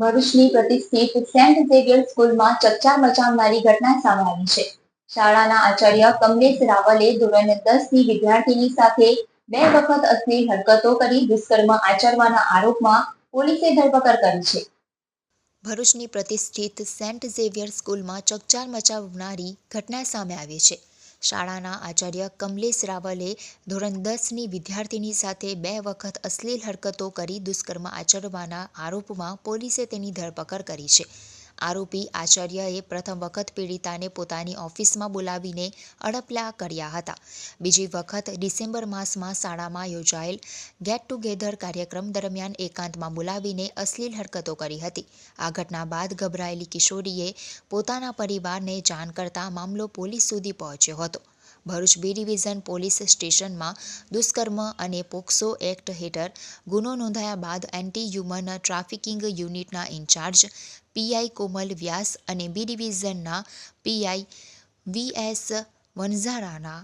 ભરૂચની પ્રતિષ્ઠિત Saint Xavier સ્કૂલમાં ચકચાર મચાવનારી ઘટના સામે આવી છે. શાળાના આચાર્ય કમલેશ રાવલે ધોરણ દસની વિદ્યાર્થીની સાથે બે વખત અશ્લીલ હરકતો કરી દુષ્કર્મ આચરવાના આરોપમાં પોલીસે ધરપકડ કરી છે. ભરૂચની પ્રતિષ્ઠિત સેન્ટ ઝેવિયર સ્કૂલમાં ચકચાર મચાવનારી ઘટના સામે આવી છે. શાળાના આચાર્ય કમલેશ રાવલે ધોરણ દસની વિદ્યાર્થીની સાથે બે વખત અશ્લીલ હરકતો કરી દુષ્કર્મ આચરવાના આરોપમાં પોલીસે તેની ધરપકડ કરી છે. આરોપી આચાર્યએ પ્રથમ વખત પીડિતાને પોતાની ઓફિસમાં બોલાવીને અડપલા કર્યા હતા. બીજી વખત ડિસેમ્બર માસમાં શાળામાં યોજાયેલ ગેટ ટુગેધર કાર્યક્રમ દરમિયાન એકાંતમાં બોલાવીને અશ્લીલ હરકતો કરી હતી. આ ઘટના બાદ ગભરાયેલી કિશોરીએ પોતાના પરિવારને જાણ કરતા મામલો પોલીસ સુધી પહોંચ્યો હતો. ભરૂચ બી ડિવિઝન પોલીસ સ્ટેશનમાં દુષ્કર્મ અને પોક્સો એક્ટ હેઠળ ગુનો નોંધાયા બાદ એન્ટી હ્યુમન ટ્રાફિકિંગ યુનિટના ઇન્ચાર્જ પીઆઈ કોમલ વ્યાસ અને બી ડિવિઝનના પીઆઈ વી એસ વણઝારાના